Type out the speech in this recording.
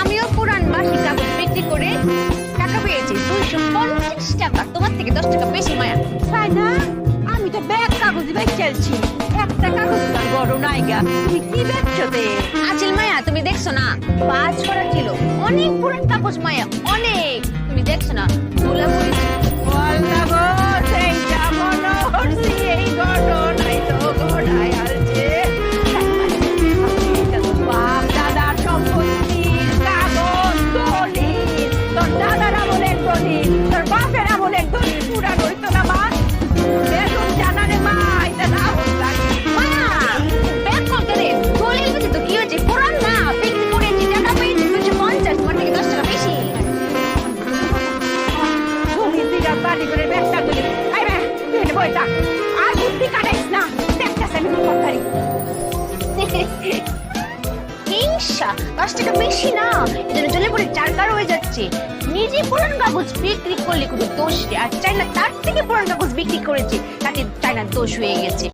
আমিও পুরান বাসি বিক্রি করে টাকা পেয়েছি। দুইশো পঞ্চাশ টাকা। তোমার থেকে দশ টাকা বেশি মায়া। তাই না? আমি তো ব্যাগ কাগজ ব্যাগ খেলছি। একটা কাগজ বড় নাইগা তুমি কি দেখছ তে? আচিল মায়া তুমি দেখছ না? পাঁচ করা ছিল অনেক পুরান কাগজ মায়া। অনেক। তুমি দেখছ না? তোর বাপের আমলের দলিল পুরা রইতো না, মা। বেতন জানা রে মা, এটা না হল ব্যাগ কল করে দলিল বুঝি তো কি হয়েছে? পুরান না বিক্রি করেছি টাকা পেয়েছি দুশো পঞ্চাশ তোমার থেকে দশ টাকা বেশি। তুমি বিরাট বাড়ি করে ব্যবসা করি আই রে, তুই এনে বই থাক। আর বুদ্ধি কাটাইস না। দেখতেছ আমি কি করতারি হিংসা, দশ টাকা বেশি না। যাচ্ছে নিজে পুরান কাগজ বিক্রি করলে কোনো দোষ আর চাইনা তার থেকে পুরান কাগজ বিক্রি করেছে তাতে চাইনার দোষ হয়ে গেছে।